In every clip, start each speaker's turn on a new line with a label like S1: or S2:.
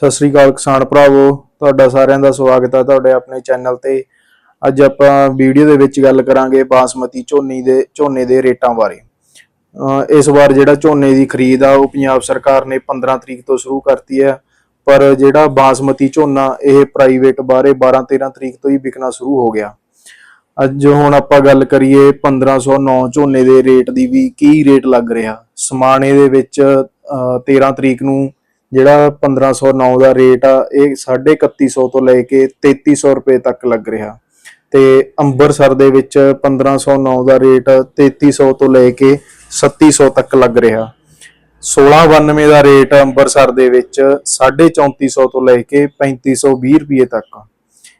S1: ਸਤਿ ਸ੍ਰੀ ਅਕਾਲ ਕਿਸਾਨ ਭਰਾਵੋ, ਤੁਹਾਡਾ ਸਾਰਿਆਂ ਦਾ ਸਵਾਗਤ ਹੈ ਤੁਹਾਡੇ ਆਪਣੇ ਚੈਨਲ ਤੇ। ਅੱਜ ਆਪਾਂ ਵੀਡੀਓ ਦੇ ਵਿੱਚ ਗੱਲ ਕਰਾਂਗੇ ਬਾਸਮਤੀ ਝੋਨੇ ਦੇ ਝੋਨੇ ਦੇ ਰੇਟਾਂ ਬਾਰੇ। ਇਸ ਵਾਰ ਜਿਹੜਾ ਝੋਨੇ ਦੀ ਖਰੀਦ ਆ, ਉਹ ਪੰਜਾਬ ਸਰਕਾਰ ਨੇ 15 ਤਰੀਕ ਤੋਂ ਸ਼ੁਰੂ ਕਰਤੀ ਹੈ। ਪਰ ਜਿਹੜਾ ਬਾਸਮਤੀ ਝੋਨਾ, ਇਹ ਪ੍ਰਾਈਵੇਟ ਬਾਰੇ 12 13 ਤਰੀਕ ਤੋਂ ਹੀ ਵਿਕਣਾ ਸ਼ੁਰੂ ਹੋ ਗਿਆ। ਅੱਜ ਹੁਣ ਆਪਾਂ ਗੱਲ ਕਰੀਏ 1509 ਝੋਨੇ ਦੇ ਰੇਟ ਦੀ ਵੀ, ਕੀ ਰੇਟ ਲੱਗ ਰਿਹਾ? ਸਮਾਣੇ ਦੇ ਵਿੱਚ, ਅਹ 13 ਤਰੀਕ ਨੂੰ ਜਿਹੜਾ 1509 ਦਾ ਰੇਟ ਆ, ਇਹ 3150 ਤੋਂ ਲੈ ਕੇ 3300 ਰੁਪਏ ਤੱਕ ਲੱਗ ਰਿਹਾ। ਤੇ ਅੰਬਰਸਰ ਦੇ ਵਿੱਚ 1509 ਦਾ ਰੇਟ 3300 ਤੋਂ ਲੈ ਕੇ 3700 ਤੱਕ ਲੱਗ ਰਿਹਾ। 1692 ਦਾ ਰੇਟ ਅੰਬਰਸਰ ਦੇ ਵਿੱਚ 3450 ਤੋਂ ਲੈ ਕੇ 3520 ਰੁਪਏ ਤੱਕ।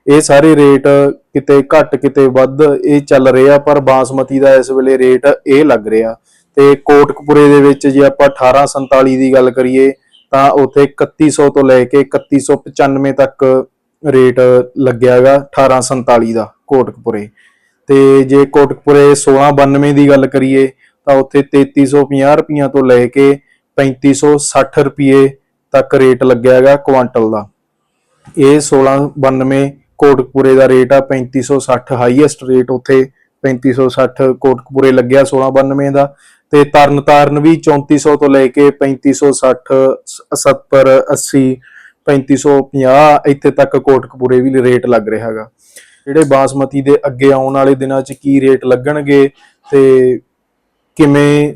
S1: ਇਹ ਸਾਰੇ ਰੇਟ ਕਿਤੇ ਘੱਟ, ਕਿਤੇ ਵੱਧ ਇਹ ਚੱਲ ਰਿਹਾ ਪਰ ਬਾਸਮਤੀ ਦਾ ਇਸ ਵੇਲੇ ਰੇਟ ਇਹ ਲੱਗ ਰਿਹਾ। ਤੇ ਕੋਟਕਪੁਰੇ ਦੇ ਵਿੱਚ ਜੇ ਆਪਾਂ 1847 ਦੀ ਗੱਲ ਕਰੀਏ ਤਾਂ ਉੱਥੇ 3100 ਤੋਂ ਲੈ ਕੇ 3195 ਤੱਕ ਰੇਟ ਲੱਗਿਆ ਲੱਗਿਆਗਾ 1847 ਦਾ ਕੋਟਕਪੁਰੇ। ਤੇ ਜੇ ਕੋਟਕਪੁਰੇ 1692 ਦੀ ਗੱਲ ਕਰੀਏ, ਤਾਂ ਉੱਥੇ 3350 ਰੁਪਈਆ ਤੋਂ ਲੈ ਕੇ 3560 ਰੁਪਏ ਤੱਕ ਰੇਟ ਲੱਗਿਆ ਲੱਗਿਆਗਾ ਕੁਆਂਟਲ ਦਾ। ਇਹ 1692 ਕੋਟਕਪੁਰੇ ਦਾ ਰੇਟ ਆ 3560 ਹਾਈਐਸਟ ਰੇਟ ਉੱਥੇ 3560 ਕੋਟਕਪੁਰੇ ਲੱਗਿਆ 1692 ਦਾ। ਤੇ ਤਰਨਤਾਰਨ ਵੀ 3400 ਤੋਂ ਲੈ ਕੇ 3560 70 80 3550 ਇੱਥੇ ਤੱਕ ਕੋਟਕਪੁਰੇ ਵੀ ਰੇਟ ਲੱਗ ਰਿਹਾ ਹੈਗਾ। ਜਿਹੜੇ ਬਾਸਮਤੀ ਦੇ ਅੱਗੇ ਆਉਣ ਵਾਲੇ ਦਿਨਾਂ 'ਚ ਕੀ ਰੇਟ ਲੱਗਣਗੇ ਤੇ ਕਿਵੇਂ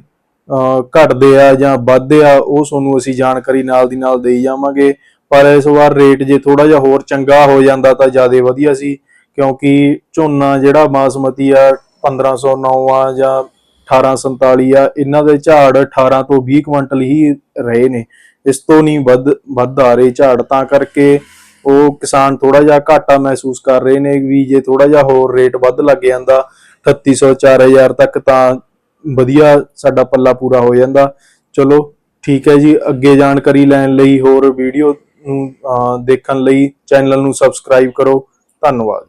S1: ਅਹ, ਘਟਦੇ ਆ ਜਾਂ ਵੱਧਦੇ ਆ ਉਹ ਤੁਹਾਨੂੰ ਅਸੀਂ ਜਾਣਕਾਰੀ ਨਾਲ ਦੀ ਨਾਲ ਦੇਈ ਜਾਵਾਂਗੇ। ਪਰ ਇਸ ਵਾਰ ਰੇਟ ਜੇ ਥੋੜਾ ਜਿਹਾ ਹੋਰ ਚੰਗਾ ਹੋ ਜਾਂਦਾ ਤਾਂ ਜ਼ਿਆਦਾ ਵਧੀਆ ਸੀ ਕਿਉਂਕਿ ਝੋਨਾ ਜਿਹੜਾ ਬਾਸਮਤੀ ਆ 1509 ਆ ਜਾਂ 1847 ਆ, ਇਹਨਾਂ ਦੇ ਝਾੜ 18 ਤੋਂ 20 ਕੁਇੰਟਲ ਹੀ ਰਹੇ ਨੇ। ਇਸ ਤੋਂ ਨਹੀਂ ਵੱਧ ਵੱਧ ਆ ਰਹੇ ਝਾੜ, ਤਾਂ ਕਰਕੇ ਉਹ ਕਿਸਾਨ ਥੋੜਾ ਜਿਹਾ ਘਾਟਾ ਮਹਿਸੂਸ ਕਰ ਰਹੇ ਨੇ ਵੀ ਜੇ ਥੋੜਾ ਜਿਹਾ ਹੋਰ ਰੇਟ ਵੱਧ ਲੱਗ ਜਾਂਦਾ 3800 4000 ਤੱਕ ਤਾਂ ਵਧੀਆ ਸਾਡਾ ਪੱਲਾ ਪੂਰਾ ਹੋ ਜਾਂਦਾ। ਚਲੋ, ਠੀਕ ਹੈ ਜੀ, ਅੱਗੇ ਜਾਣਕਾਰੀ ਲੈਣ ਲਈ ਹੋਰ ਵੀਡੀਓ ਨੂੰ ਦੇਖਣ ਲਈ ਚੈਨਲ ਨੂੰ ਸਬਸਕ੍ਰਾਈਬ ਕਰੋ। ਧੰਨਵਾਦ।